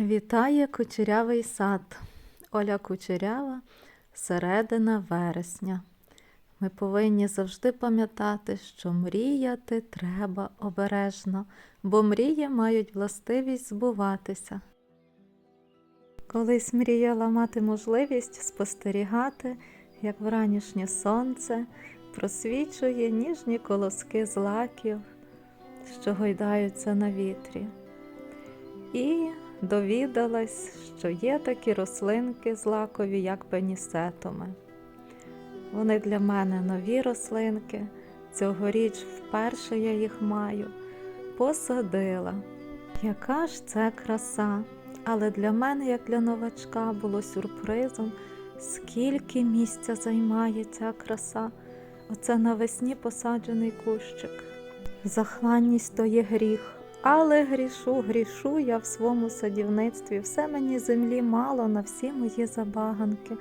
Вітає кучерявий сад. Оля Кучерява, середина вересня. Ми повинні завжди пам'ятати, що мріяти треба обережно, бо мрії мають властивість збуватися. Колись мріяла мати можливість спостерігати, як вранішнє сонце просвічує ніжні колоски злаків, що гойдаються на вітрі. І довідалась, що є такі рослинки злакові, як пенісетоми. Вони для мене нові рослинки. Цьогоріч вперше я їх маю. Посадила. Яка ж це краса! Але для мене, як для новачка, було сюрпризом, скільки місця займає ця краса. Оце навесні посаджений кущик. Захланність то є гріх. Але грішу, грішу я в своєму садівництві, все мені землі мало на всі мої забаганки.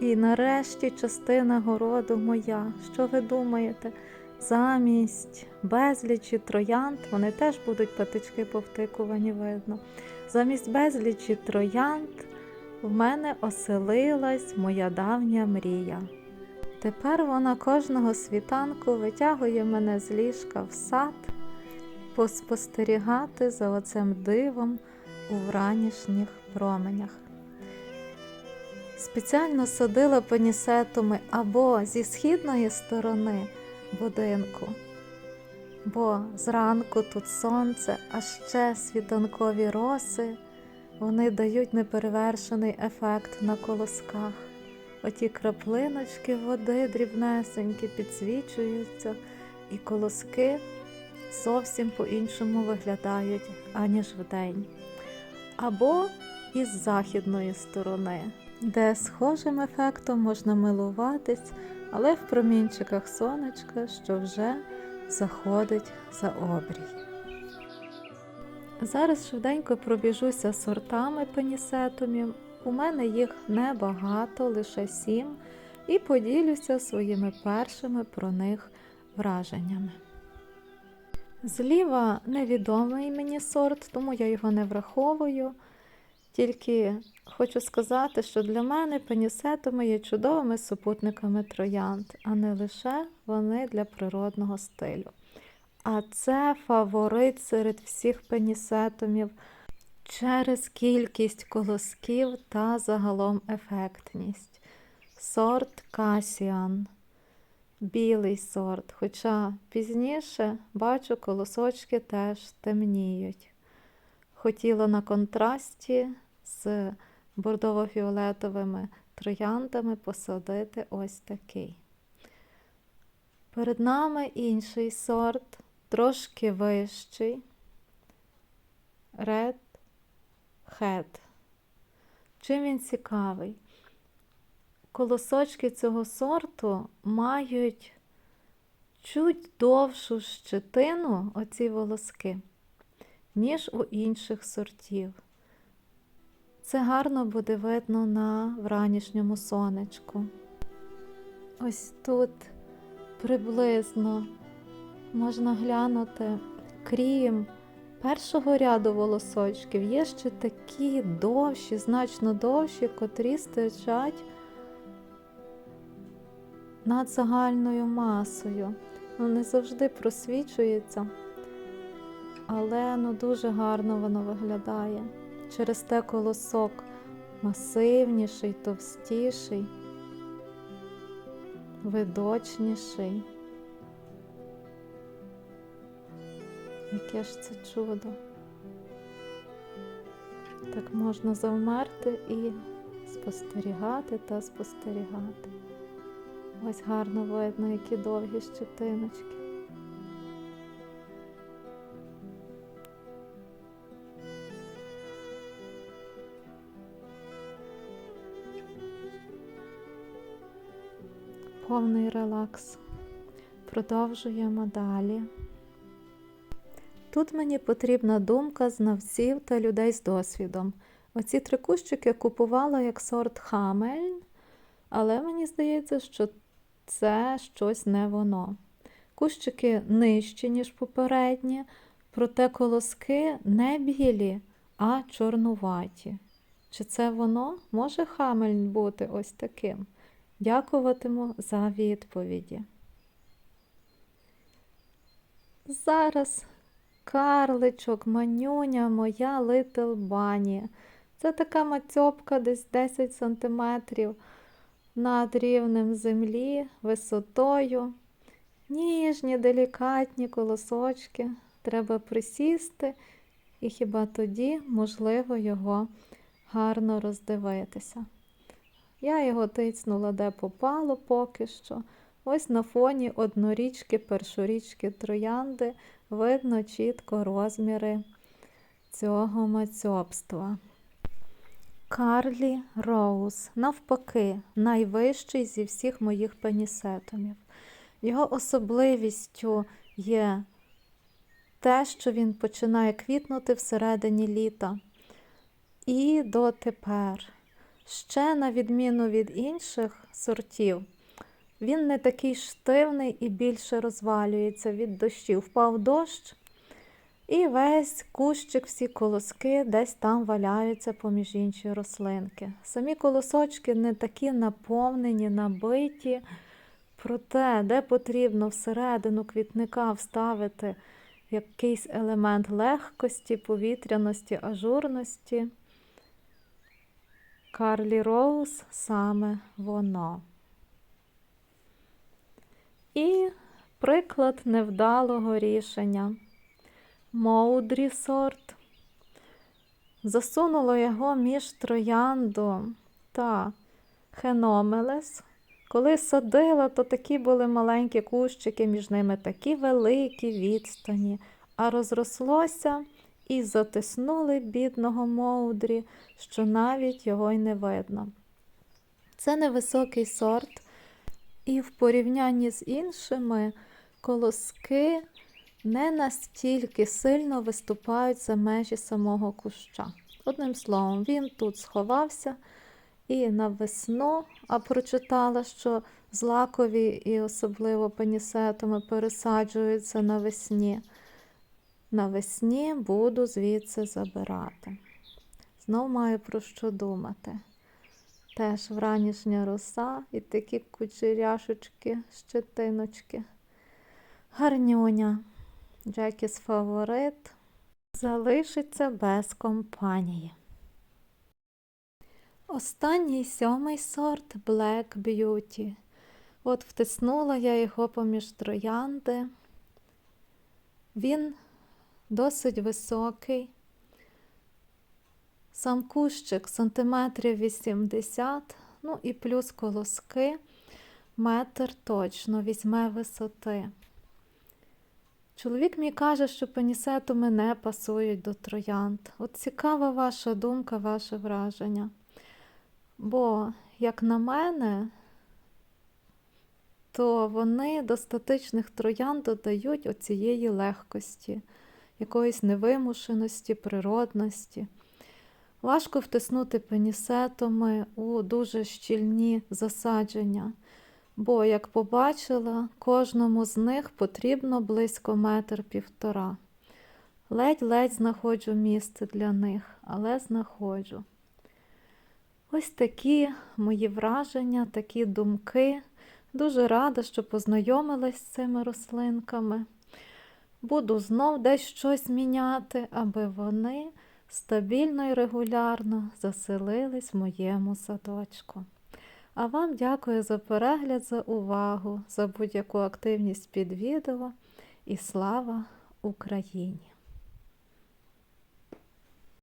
І нарешті частина городу моя. Що ви думаєте? Замість безлічі троянд, вони теж будуть патички повтикувані, видно. Замість безлічі троянд в мене оселилась моя давня мрія. Тепер вона кожного світанку витягує мене з ліжка в сад поспостерігати за оцим дивом у вранішніх променях. Спеціально садила пенісетуми або зі східної сторони будинку, бо зранку тут сонце, а ще світанкові роси, вони дають неперевершений ефект на колосках. Оті краплиночки води дрібнесенькі підсвічуються, і колоски зовсім по-іншому виглядають, аніж вдень. Або із західної сторони, де схожим ефектом можна милуватись, але в промінчиках сонечка, що вже заходить за обрій. Зараз швиденько пробіжуся сортами пенісетумів. У мене їх небагато, лише сім, і поділюся своїми першими про них враженнями. Зліва невідомий мені сорт, тому я його не враховую. Тільки хочу сказати, що для мене пенісетуми є чудовими супутниками троянд, а не лише вони для природного стилю. А це фаворит серед всіх пенісетумів через кількість колосків та загалом ефектність. Сорт Касіан білий сорт, хоча пізніше бачу, колосочки теж темніють. Хотіла на контрасті з бордово-фіолетовими трояндами посадити ось такий. Перед нами інший сорт, трошки вищий Red Head. Чим він цікавий? Колосочки цього сорту мають чуть довшу щетину, оці волоски, ніж у інших сортів. Це гарно буде видно на вранішньому сонечку. Ось тут приблизно можна глянути, крім першого ряду волосочків, є ще такі довші, значно довші, котрі стирчать над загальною масою. Ну, не завжди просвічується, але ну, дуже гарно воно виглядає. Через те колосок масивніший, товстіший, видочніший. Яке ж це чудо. Так можна завмерти і спостерігати та спостерігати. Ось гарно видно, які довгі щетиночки. Повний релакс. Продовжуємо далі. Тут мені потрібна думка знавців та людей з досвідом. Оці три кущики купувала як сорт Хамельн, але мені здається, що це щось не воно. Кущики нижчі, ніж попередні, проте колоски не білі, а чорнуваті. Чи це воно може хамель бути ось таким? Дякуватиму за відповіді. Зараз карличок, манюня моя Литл Бані. Це така мацьопка десь 10 сантиметрів над рівнем землі, висотою. Ніжні, делікатні колосочки. Треба присісти, і хіба тоді можливо його гарно роздивитися. Я його тицнула де попало поки що. Ось на фоні однорічки, першорічки троянди видно чітко розміри цього мацьобства. Карлі Роуз, навпаки, найвищий зі всіх моїх пенісетумів. Його особливістю є те, що він починає квітнути всередині літа. І дотепер. Ще, на відміну від інших сортів, він не такий штивний і більше розвалюється від дощів. Впав дощ, і весь кущик, всі колоски десь там валяються поміж інші рослинки. Самі колосочки не такі наповнені, набиті. Проте, де потрібно всередину квітника вставити якийсь елемент легкості, повітряності, ажурності. Карлі Роуз саме воно. І приклад невдалого рішення. Моудрі сорт. Засунуло його між троянду та хеномелес. Коли садила, то такі були маленькі кущики, між ними такі великі відстані, а розрослося і затиснули бідного Моудрі, що навіть його й не видно. Це невисокий сорт, і в порівнянні з іншими колоски не настільки сильно виступають за межі самого куща. Одним словом, він тут сховався і на весну, а прочитала, що злакові і особливо пенісетами пересаджуються навесні. Навесні буду звідси забирати. Знов маю про що думати. Теж вранішня роса і такі кучеряшечки, щетиночки. Гарнюня. Джекіс фаворит залишиться без компанії. Останній сьомий сорт Black Beauty. От втиснула я його поміж троянди. Він досить високий. Сам кущик сантиметрів 80, ну і плюс колоски метр точно візьме висоти. Чоловік мій каже, що пенісетуми не пасують до троянд. От цікава ваша думка, ваше враження. Бо, як на мене, то вони до статичних троянд додають оцієї легкості, якоїсь невимушеності, природності. Важко втиснути пенісетами у дуже щільні засадження, бо, як побачила, кожному з них потрібно близько метр півтора. Ледь-ледь знаходжу місце для них, але знаходжу. Ось такі мої враження, такі думки. Дуже рада, що познайомилась з цими рослинками. Буду знов десь щось міняти, аби вони стабільно і регулярно заселились в моєму садочку. А вам дякую за перегляд, за увагу, за будь-яку активність під відео і слава Україні!